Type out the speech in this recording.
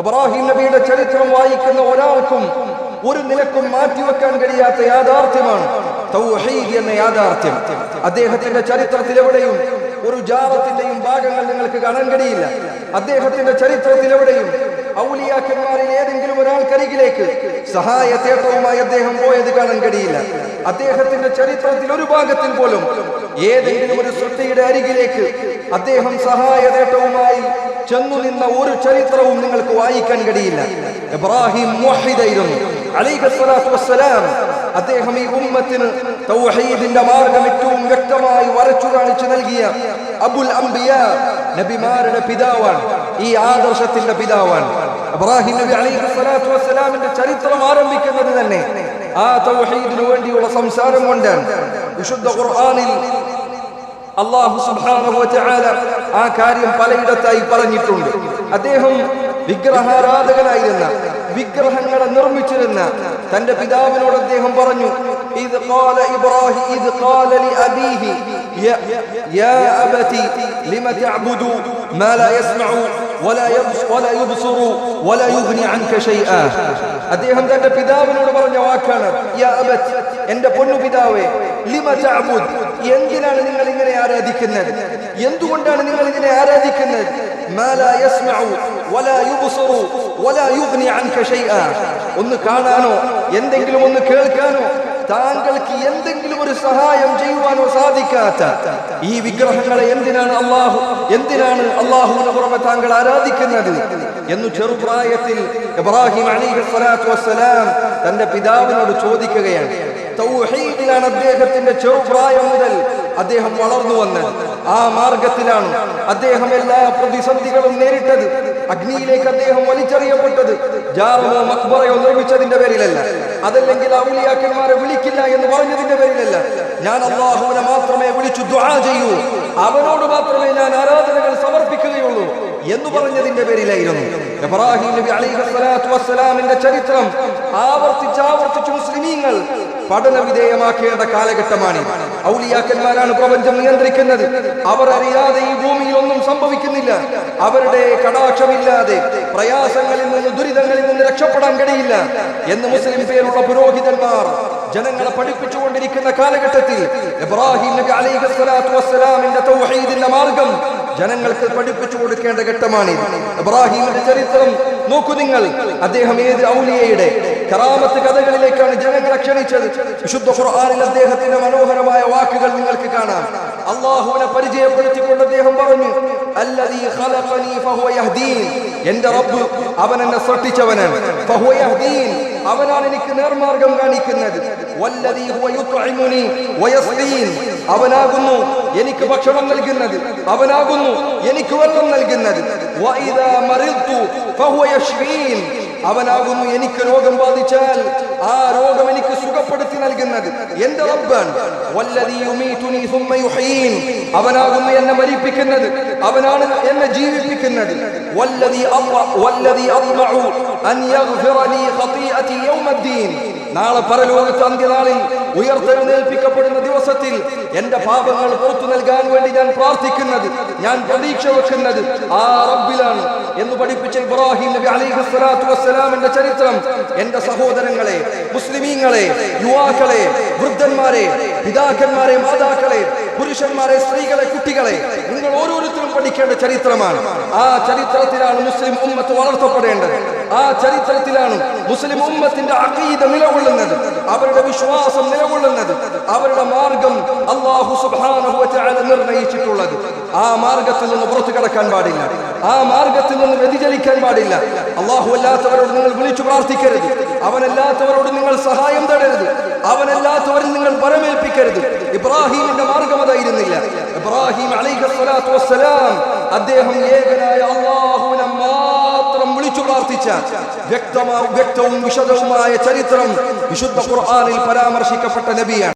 ഇബ്രാഹിം നബിയുടെ ചരിത്രം വായിക്കുന്ന ഒരാൾക്കും ഒരു നിലക്കും മാറ്റിവെക്കാൻ കഴിയാത്ത യാഥാർത്ഥ്യമാണ് തൗഹീദ് എന്ന യാഥാർത്ഥ്യം. അദ്ദേഹത്തിന്റെ ചരിത്രത്തിലെവിടെയും ഒരു ജാറത്തിന്റെയും ഭാഗങ്ങൾ നിങ്ങൾക്ക് കാണാൻ കഴിയില്ല. അദ്ദേഹത്തിന്റെ ചരിത്രത്തിലെവിടെയും ഔലിയാക്കന്മാരിൽ ഏതെങ്കിലും ഒരാൾക്കരികിലേക്ക് സഹായ തേട്ടവുമായി അദ്ദേഹം പോയത് കാണാൻ കഴിയില്ല. അദ്ദേഹത്തിന്റെ ചരിത്രത്തിൽ ഒരു ഭാഗത്തിൽ പോലും ഏതെങ്കിലും ഒരു സൃഷ്ടിയുടെ അരികിലേക്ക് അദ്ദേഹം സഹായ നേട്ടവുമായി ചെന്നു നിന്ന ഒരു ചരിത്രവും നിങ്ങൾക്ക് വായിക്കാൻ കഴിയില്ല. ഇബ്രാഹിം മുഹിദായിരുന്നു അലൈഹിസ്സലാത്തു വസ്സലാം അദ്ദേഹം ഈ ഉമ്മത്തിന് തൗഹീദിന്റെ മാർഗം ഏറ്റവും വ്യക്തമായി വരച്ചു കാണിച്ചു നൽകിയ അബുൽ അംബിയ നബിമാരുടെ പിതാവാണ്. ഈ ആദർശത്തിന്റെ പിതാവാണ്. ഇബ്രാഹിം നബി അലൈഹിസ്സലാത്തു വസ്സലാമിന്റെ ചരിത്രം ആരംഭിക്കുന്നത് തന്നെ ആ തൗഹീദിനു വേണ്ടിയുള്ള സംസാരം കൊണ്ടാണ്. വിശുദ്ധ ഖുർആനിൽ അള്ളാഹു സുബ്ഹാനഹു വതആല ആ കാര്യം പലയിടത്തായി പറഞ്ഞിട്ടുണ്ട് അദ്ദേഹം വിഗ്രഹാരാധകനായിരുന്ന വിഗ്രഹങ്ങളെ നിർമ്മിച്ചിരുന്ന തന്റെ പിതാവിനോട് അദ്ദേഹം പറഞ്ഞു ഇത് قال إبراهيم إذ قال لأبيه يا, يا أبت لم تعبد ما لا يسمع ولا يبصر ولا يبصر ولا يغني عنك شيئا അദ്ദേഹം തന്റെ പിതാവിനോട് പറഞ്ഞ വാക്കാണ് യാ അബത് എന്റെ പൊന്നു പിതാവേ ലിമ തഅബുദ് എന്തിനാണ് നിങ്ങൾ ഇങ്ങനെ ആരാധിക്കുന്നത്? എന്തുകൊണ്ടാണ് നിങ്ങൾ ഇങ്ങനെ ആരാധിക്കുന്നത്? ഒന്ന് കാണാനോ എന്തെങ്കിലും ഒന്ന് കേൾക്കാനോ താങ്കൾക്ക് എന്തെങ്കിലും ഒരു സഹായം ചെയ്യുവാനോ സാധിക്കാത്ത ഈ വിഗ്രഹങ്ങളെ എന്തിനാണ് അള്ളാഹു എന്തിനാണ് അള്ളാഹുവിന് പുറമെ താങ്കൾ ആരാധിക്കുന്നത്? എന്ന് ചെറുപ്രായത്തിൽ ഇബ്രാഹിം അലി സ്വലാത്തു തന്റെ പിതാവിനോട് ചോദിക്കുകയാണ്. തൗഹീദിലാണ് അദ്ദേഹത്തിന്റെ ചെറുപ്രായം മുതൽ അദ്ദേഹം വളർന്നു വന്നത്. ആ മാർഗത്തിലാണ് അദ്ദേഹം എല്ലാ പ്രതിസന്ധികളും നേരിട്ടത്. അഗ്നിയിലേക്ക് അദ്ദേഹം വലിച്ചെറിയപ്പെട്ടത്. ജാറമോ മക്ബറയോ നിർമ്മിച്ചതിന്റെ പേരിലല്ല. അതല്ലെങ്കിൽ ഔലിയാക്കന്മാരെ വിളിക്കില്ല എന്ന് പറഞ്ഞതിന്റെ പേരിലല്ല. ഞാൻ അള്ളാഹുവിനെ മാത്രമേ വിളിച്ചു ദ്വാ ചെയ്യൂ. അവനോട് മാത്രമേ ഞാൻ ആരാധനകൾ സമർപ്പിക്കുകയുള്ളൂ എന്ന് പറഞ്ഞതിന്റെ പേരിലായിരുന്നു. ഇബ്രാഹിം നബി അലൈഹി സ്വലാത്തു വസ്സലാമിന്റെ ചരിത്രം മുസ്ലിമീങ്ങൾ പഠന വിധേയമാക്കേണ്ട കാലഘട്ടമാണ്. ഔലിയാക്കന്മാരാണ് പ്രപഞ്ചം നിയന്ത്രിക്കുന്നത്. അവർ അറിയാതെ ഈ ഭൂമിയിൽ ഒന്നും സംഭവിക്കുന്നില്ല. അവരുടെ കടാക്ഷമില്ലാതെ പ്രയാസങ്ങളിൽ നിന്ന് ദുരിതങ്ങളിൽ നിന്ന് രക്ഷപ്പെടാൻ കഴിയില്ല എന്ന് മുസ്ലിം പേരുള്ള പുരോഹിതന്മാർ ജനങ്ങളെ പഠിപ്പിച്ചുകൊണ്ടിരിക്കുന്ന കാലഘട്ടത്തിൽ ഇബ്രാഹിം നബി അലൈഹി സ്വലാത്തു വസ്സലാമിന്റെ തൗഹീദിന്റെ മാർഗം ജനങ്ങൾക്ക് പഠിപ്പിച്ചു കൊടുക്കേണ്ട ഘട്ടമാണ് ഇബ്രാഹിമിന്റെ ചരിത്രം നോക്കൂ നിങ്ങൾ. അദ്ദേഹം ഏത് ഔലിയയുടെ കറാമത്ത് കഥകളിലേക്കാണ് ജനങ്ങളെ ക്ഷണിച്ചത്. വിശുദ്ധ ഖുർആനിൽ അദ്ദേഹത്തിന്റെ മനോഹരമായ വാക്കുകൾ നിങ്ങൾക്ക് കാണാം. അള്ളാഹുവിനെ പരിചയപ്പെടുത്തിക്കൊണ്ട് അദ്ദേഹം പറഞ്ഞു എന്റെ റബ്ബ് അവൻ എന്നെ സൃഷ്ടിച്ചവനാണ്. അവനാണ് എനിക്ക് നേർമാർഗം കാണിക്കുന്നത്. അവനാകുന്നു എനിക്ക് ഭക്ഷണം നൽകുന്നത്. അവനാകുന്നു എനിക്ക് വെള്ളം നൽകുന്നത്. അവനാകുന്നു എനിക്ക് രോഗം ബാധിച്ചാൽ ആ രോഗം എനിക്ക് സുഖപ്പെടുത്തി നൽകുന്നത്. എന്റെ റബ്ബാണ്. അവനാകുന്നു എന്നെ മരിപ്പിക്കുന്നത്. അവനാണ് എന്നെ ജീവിപ്പിക്കുന്നത്. നാളെ പരലോകത്ത് അന്ത്യനാളിൽ ഉയർത്തെഴുന്നേൽപ്പിക്കപ്പെടുന്ന ദിവസത്തിൽ എന്റെ പാപങ്ങൾ പുറത്തു നൽകാൻ വേണ്ടി ഞാൻ പ്രാർത്ഥിക്കുന്നത് ഞാൻ പ്രതീക്ഷ വെക്കുന്നത് ആ റബ്ബിലാണ് എന്ന് പഠിപ്പിച്ച ഇബ്രാഹിം നബി അലൈഹി സ്വലാത്തു വസ്സലാമിന്റെ ചരിത്രം എന്റെ സഹോദരങ്ങളെ മുസ്ലിമീങ്ങളെ യുവാക്കളെ വൃദ്ധന്മാരെ പിതാക്കന്മാരെ മാതാക്കളെ പുരുഷന്മാരെ സ്ത്രീകളെ കുട്ടികളെ പഠിക്കേണ്ട ചരിത്രമാണ്. ആ ചരിത്രത്തിലാണ് മുസ്ലിം ഉമ്മത്ത് വളർത്തപ്പെടേണ്ടത്. ആ ചരിത്രത്തിലാണ് മുസ്ലിം ഉമ്മത്തിന്റെ അഖീദ നിലകൊള്ളുന്നത്. അവരുടെ വിശ്വാസം നിലകൊള്ളുന്നത്. അവരുടെ മാർഗം അള്ളാഹു സുബ്ഹാനഹു നിർണയിച്ചിട്ടുള്ളത്. ആ മാർഗത്തിൽ നിന്ന് പുറത്തു കടക്കാൻ പാടില്ല. ആ മാർഗത്തിൽ നിന്ന് വ്യതിചലിക്കാൻ പാടില്ല. അള്ളാഹു അല്ലാത്തവരോട് നിങ്ങൾ വിളിച്ചു പ്രാർത്ഥിക്കരുത്. അവനല്ലാത്തവരോട് നിങ്ങൾ സഹായം തേടരുത്. അവനല്ലാത്തവരിൽ നിങ്ങൾ പരമേൽപ്പിക്കരുത് ഇബ്രാഹിമിന്റെ മാർഗം അതായിരുന്നില്ല. ഇബ്രാഹിം അലൈഹലാം വസ്സലാം അദ്ദേഹം ഏകനായ അള്ളാഹുവിനെ മാത്രം വിളിച്ചു പ്രാർത്ഥിച്ച വ്യക്തമാ വ്യക്തവും വിശദവുമായ ചരിത്രം വിശുദ്ധ ഖുർആാനിൽ പരാമർശിക്കപ്പെട്ട നബിയാണ്.